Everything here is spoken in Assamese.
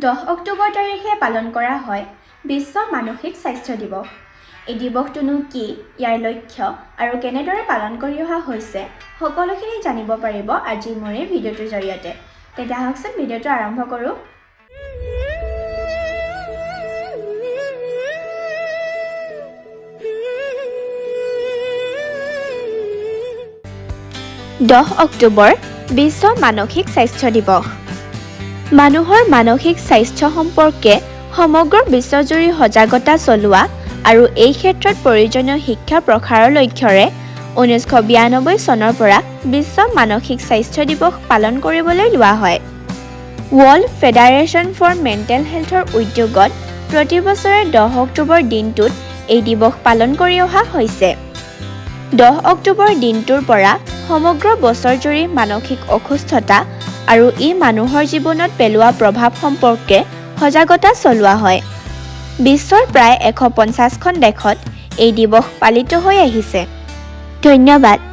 দহ অক্টোবৰ তাৰিখে পালন কৰা হয় বিশ্ব মানসিক স্বাস্থ্য দিৱস। এই দিৱসটোনো কি ইয়াৰ লক্ষ্য আৰু কেনেদৰে পালন কৰি অহা হৈছে সকলোখিনি জানিব পাৰিব আজি মোৰ এই ভিডিঅ'টোৰ জৰিয়তে। তেতিয়া আহকচোন ভিডিঅ'টো আৰম্ভ কৰোঁ। দহ অক্টোবৰ বিশ্ব মানসিক স্বাস্থ্য দিৱস। মানুহৰ মানসিক স্বাস্থ্য সম্পৰ্কে সমগ্ৰ বিশ্বজুৰি সজাগতা চলোৱা আৰু এই ক্ষেত্ৰত প্ৰয়োজনীয় শিক্ষা প্ৰসাৰৰ লক্ষ্যৰে ঊনৈছশ বিৰানব্বৈ চনৰ পৰা বিশ্ব মানসিক স্বাস্থ্য দিৱস পালন কৰিবলৈ লোৱা হয়। ৱৰ্ল্ড ফেডাৰেশ্যন ফৰ মেণ্টেল হেল্থৰ উদ্যোগত প্ৰতি বছৰে দহ অক্টোবৰ দিনটোত এই দিৱস পালন কৰি অহা হৈছে। দহ অক্টোবৰ দিনটোৰ পৰা সমগ্ৰ বছৰজুৰি মানসিক অসুস্থতা আৰু ই মানুহৰ জীৱনত পেলোৱা প্ৰভাৱ সম্পৰ্কে সজাগতা চলোৱা হয়। বিশ্বৰ প্ৰায় এশ পঞ্চাছখন দেশত এই দিৱস পালিত হৈ আহিছে। ধন্যবাদ।